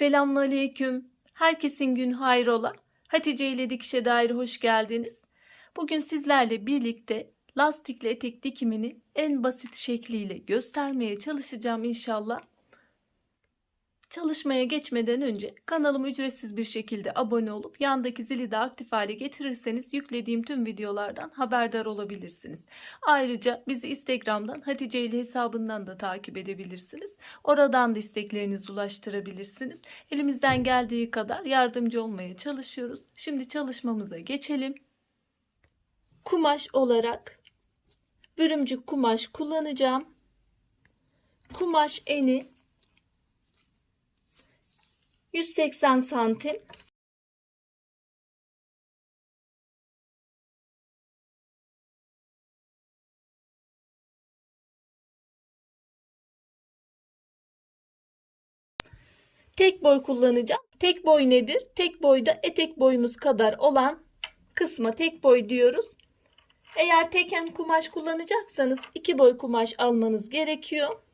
Selamünaleyküm. Herkesin gün hayrola. Hatice ile dikişe dair hoş geldiniz. Bugün sizlerle birlikte lastikli etek dikimini en basit şekliyle göstermeye çalışacağım inşallah. Çalışmaya geçmeden önce kanalıma ücretsiz bir şekilde abone olup yandaki zili de aktif hale getirirseniz yüklediğim tüm videolardan haberdar olabilirsiniz. Ayrıca bizi Instagram'dan Hatice ile hesabından da takip edebilirsiniz. Oradan da isteklerinizi ulaştırabilirsiniz. Elimizden geldiği kadar yardımcı olmaya çalışıyoruz. Şimdi çalışmamıza geçelim. Kumaş olarak bürümcük kumaş kullanacağım. Kumaş eni 180 santim. Tek boy kullanacağım. Tek boy nedir? Tek boyda etek boyumuz kadar olan kısma tek boy diyoruz. Eğer teken kumaş kullanacaksanız iki boy kumaş almanız gerekiyor.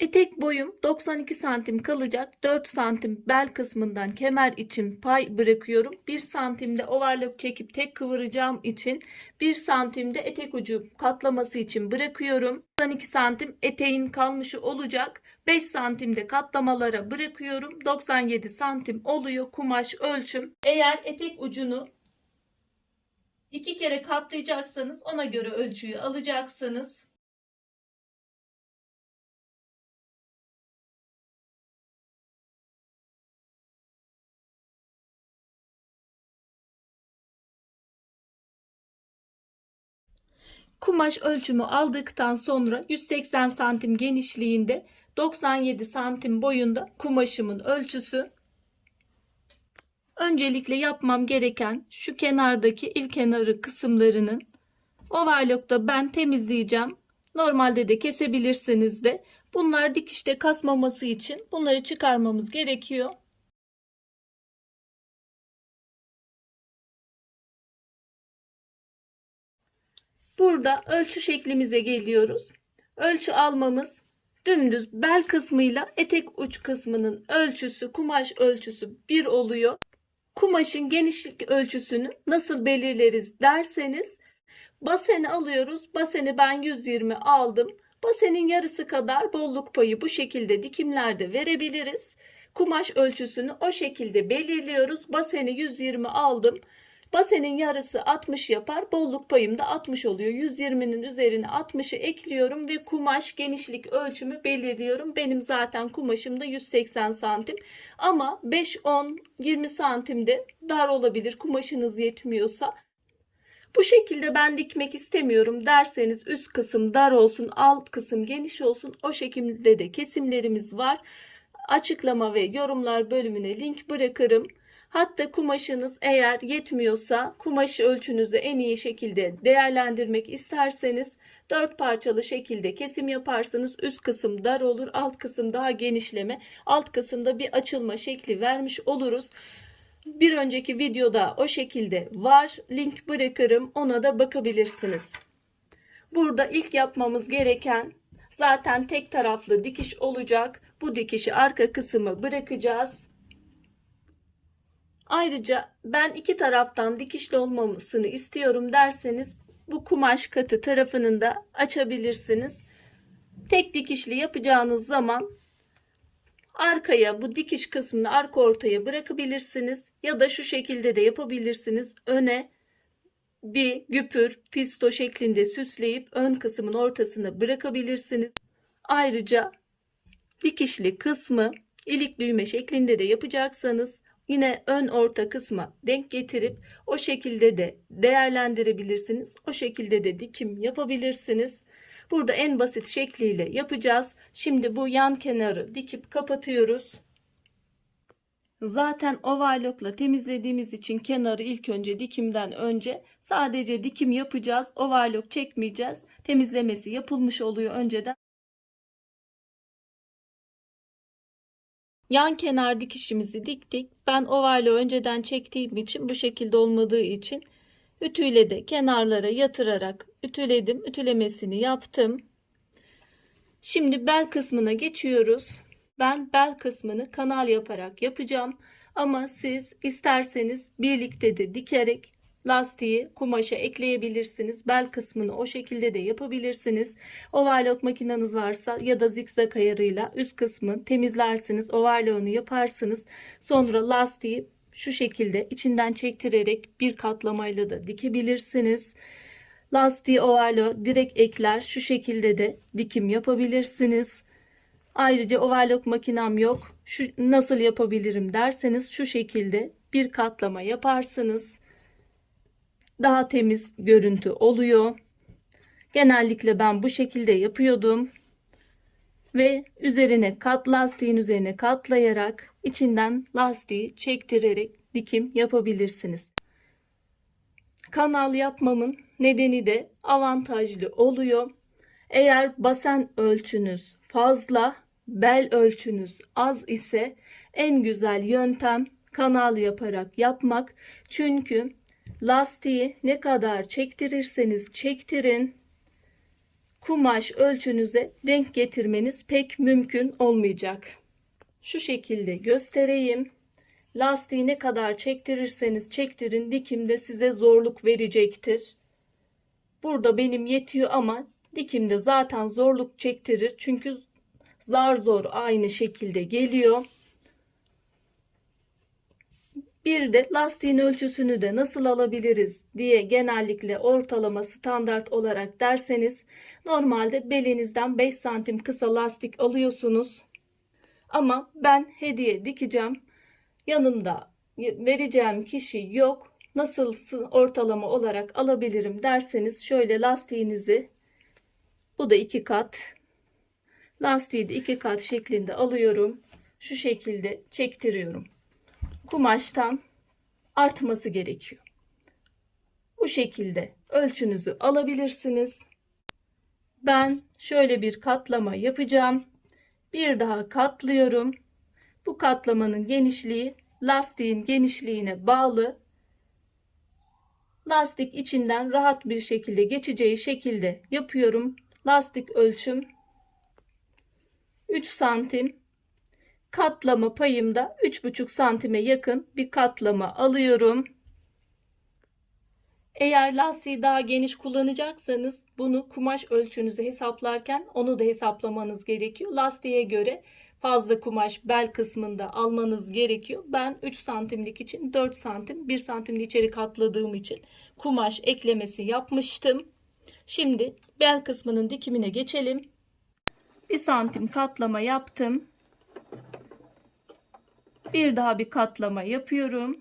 Etek boyum 92 santim kalacak. 4 santim bel kısmından kemer için pay bırakıyorum. 1 santimde overlock çekip tek kıvıracağım için 1 santimde etek ucu katlaması için bırakıyorum. 92 santim eteğin kalmışı olacak. 5 santimde katlamalara bırakıyorum. 97 santim oluyor kumaş ölçüm. Eğer etek ucunu iki kere katlayacaksanız ona göre ölçüyü alacaksınız. Kumaş ölçümü aldıktan sonra 180 santim genişliğinde 97 santim boyunda kumaşımın ölçüsü. Öncelikle yapmam gereken şu kenardaki ilk kenarı kısımlarının overlock'ta ben temizleyeceğim. Normalde de kesebilirsiniz de. Bunlar dikişte kasmaması için bunları çıkarmamız gerekiyor. Burada ölçü şeklimize geliyoruz. Ölçü almamız dümdüz bel kısmıyla etek uç kısmının ölçüsü, kumaş ölçüsü bir oluyor. Kumaşın genişlik ölçüsünü nasıl belirleriz derseniz baseni alıyoruz. Baseni ben 120 aldım. Basenin yarısı kadar bolluk payı bu şekilde dikimlerde verebiliriz. Kumaş ölçüsünü o şekilde belirliyoruz. Baseni 120 aldım. Basenin yarısı 60 yapar. Bolluk payım da 60 oluyor. 120'nin üzerine 60'ı ekliyorum ve kumaş genişlik ölçümü belirliyorum. Benim zaten kumaşım da 180 santim. Ama 5, 10, 20 santimde dar olabilir kumaşınız yetmiyorsa. Bu şekilde ben dikmek istemiyorum derseniz üst kısım dar olsun, alt kısım geniş olsun. O şekilde de kesimlerimiz var. Açıklama ve yorumlar bölümüne link bırakırım. Hatta kumaşınız eğer yetmiyorsa kumaş ölçünüzü en iyi şekilde değerlendirmek isterseniz 4 parçalı şekilde kesim yaparsınız. Üst kısım dar olur, alt kısım daha genişleme, alt kısımda bir açılma şekli vermiş oluruz. Bir önceki videoda o şekilde var. Link bırakırım. Ona da bakabilirsiniz. Burada ilk yapmamız gereken zaten tek taraflı dikiş olacak. Bu dikişi arka kısmı bırakacağız. Ayrıca ben iki taraftan dikişli olmamasını istiyorum derseniz bu kumaş katı tarafını da açabilirsiniz. Tek dikişli yapacağınız zaman arkaya bu dikiş kısmını arka ortaya bırakabilirsiniz ya da şu şekilde de yapabilirsiniz. Öne bir güpür fisto şeklinde süsleyip ön kısmın ortasına bırakabilirsiniz. Ayrıca dikişli kısmı ilik düğme şeklinde de yapacaksanız yine ön orta kısma denk getirip o şekilde de değerlendirebilirsiniz. O şekilde de dikim yapabilirsiniz. Burada en basit şekliyle yapacağız. Şimdi bu yan kenarı dikip kapatıyoruz. Zaten overlockla temizlediğimiz için kenarı ilk önce dikimden önce sadece dikim yapacağız. Overlock çekmeyeceğiz. Temizlemesi yapılmış oluyor önceden. Yan kenar dikişimizi diktik. Ben overlock önceden çektiğim için bu şekilde olmadığı için ütüyle de kenarlara yatırarak ütüledim. Ütülemesini yaptım. Şimdi bel kısmına geçiyoruz. Ben bel kısmını kanal yaparak yapacağım. Ama siz isterseniz birlikte de dikerek lastiği kumaşa ekleyebilirsiniz. Bel kısmını o şekilde de yapabilirsiniz. Overlock makineniz varsa ya da zikzak ayarıyla üst kısmı temizlersiniz. Overlock'unu yaparsınız. Sonra lastiği şu şekilde içinden çektirerek bir katlamayla da dikebilirsiniz. Lastiği overlock direkt ekler şu şekilde de dikim yapabilirsiniz. Ayrıca overlock makinam yok. Şu nasıl yapabilirim derseniz şu şekilde bir katlama yaparsınız. Daha temiz görüntü oluyor. Genellikle ben bu şekilde yapıyordum. Ve üzerine kat lastiğin üzerine katlayarak içinden lastiği çektirerek dikim yapabilirsiniz. Kanal yapmamın nedeni de avantajlı oluyor. Eğer basen ölçünüz fazla, bel ölçünüz az ise en güzel yöntem kanal yaparak yapmak. Çünkü lastiği ne kadar çektirirseniz çektirin kumaş ölçünüze denk getirmeniz pek mümkün olmayacak. Şu şekilde göstereyim. Lastiği ne kadar çektirirseniz çektirin dikimde size zorluk verecektir. Burada benim yetiyor ama dikimde zaten zorluk çektirir. Çünkü zar zor aynı şekilde geliyor. Bir de lastiğin ölçüsünü de nasıl alabiliriz diye genellikle ortalama standart olarak derseniz normalde belinizden 5 santim kısa lastik alıyorsunuz. Ama ben hediye dikeceğim. Yanımda vereceğim kişi yok. Nasıl ortalama olarak alabilirim derseniz şöyle lastiğinizi bu da iki kat lastiği de iki kat şeklinde alıyorum. Şu şekilde çektiriyorum kumaştan artması gerekiyor. Bu şekilde ölçünüzü alabilirsiniz. Ben şöyle bir katlama yapacağım. Bir daha katlıyorum. Bu katlamanın genişliği lastiğin genişliğine bağlı. Lastik içinden rahat bir şekilde geçeceği şekilde yapıyorum. Lastik ölçüm 3 santim katlama payımda 3,5 santime yakın bir katlama alıyorum. Eğer lastiği daha geniş kullanacaksanız bunu kumaş ölçünüzü hesaplarken onu da hesaplamanız gerekiyor. Lastiğe göre fazla kumaş bel kısmında almanız gerekiyor. Ben 3 santimlik için 4 santim 1 santimli içeri katladığım için kumaş eklemesi yapmıştım. Şimdi bel kısmının dikimine geçelim. 1 santim katlama yaptım. Bir daha bir katlama yapıyorum.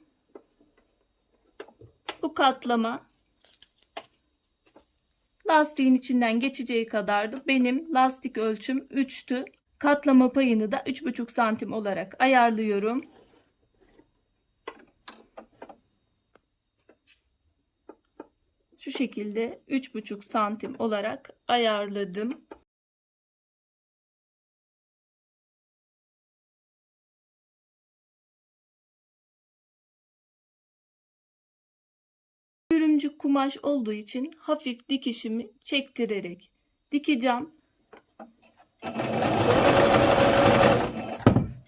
Bu katlama lastiğin içinden geçeceği kadardı. Benim lastik ölçüm 3'tü. Katlama payını da 3,5 santim olarak ayarlıyorum. Şu şekilde 3,5 santim olarak ayarladım. Örümcük kumaş olduğu için hafif dikişimi çektirerek dikeceğim.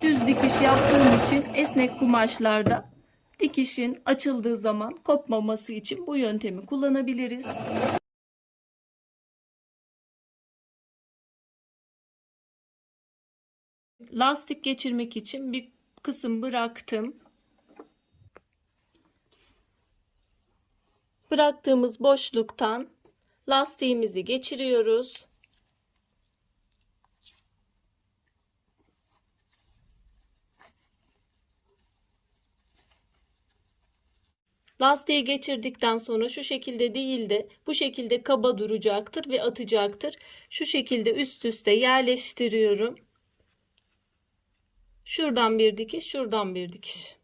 Düz dikiş yaptığım için esnek kumaşlarda dikişin açıldığı zaman kopmaması için bu yöntemi kullanabiliriz. Lastik geçirmek için bir kısım bıraktım. Bıraktığımız boşluktan lastiğimizi geçiriyoruz. Lastiği geçirdikten sonra şu şekilde değil de bu şekilde kaba duracaktır ve atacaktır. Şu şekilde üst üste yerleştiriyorum. Şuradan bir dikiş, şuradan bir dikiş.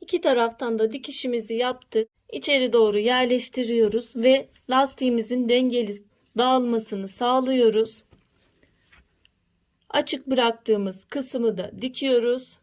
İki taraftan da dikişimizi yaptık. İçeri doğru yerleştiriyoruz ve lastiğimizin dengeli dağılmasını sağlıyoruz. Açık bıraktığımız kısmı da dikiyoruz.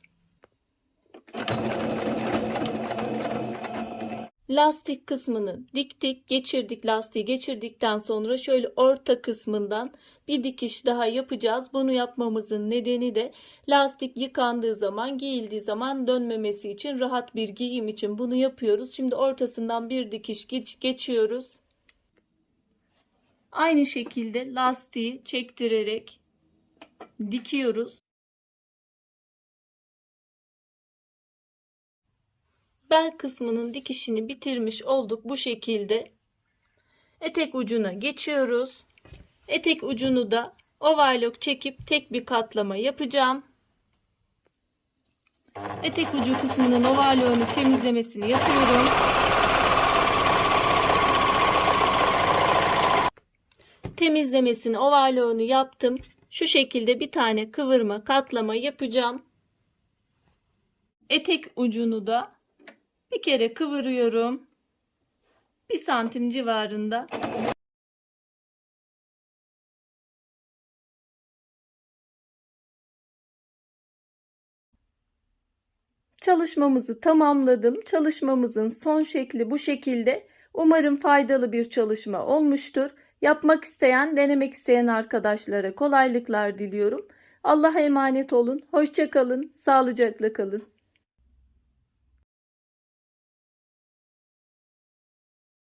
Lastik kısmını diktik, geçirdik lastiği geçirdikten sonra şöyle orta kısmından bir dikiş daha yapacağız. Bunu yapmamızın nedeni de lastik yıkandığı zaman, giyildiği zaman dönmemesi için rahat bir giyim için bunu yapıyoruz. Şimdi ortasından bir dikiş geç, geçiyoruz. Aynı şekilde lastiği çektirerek dikiyoruz. Bel kısmının dikişini bitirmiş olduk bu şekilde. Etek ucuna geçiyoruz. Etek ucunu da overlock çekip tek bir katlama yapacağım. Etek ucu kısmının overlock'unu temizlemesini yapıyorum. Temizlemesini overlock'unu yaptım. Şu şekilde bir tane kıvırma katlama yapacağım. Etek ucunu da bir kere kıvırıyorum. Bir santim civarında. Çalışmamızı tamamladım. Çalışmamızın son şekli bu şekilde. Umarım faydalı bir çalışma olmuştur. Yapmak isteyen, denemek isteyen arkadaşlara kolaylıklar diliyorum. Allah'a emanet olun. Hoşça kalın. Sağlıcakla kalın.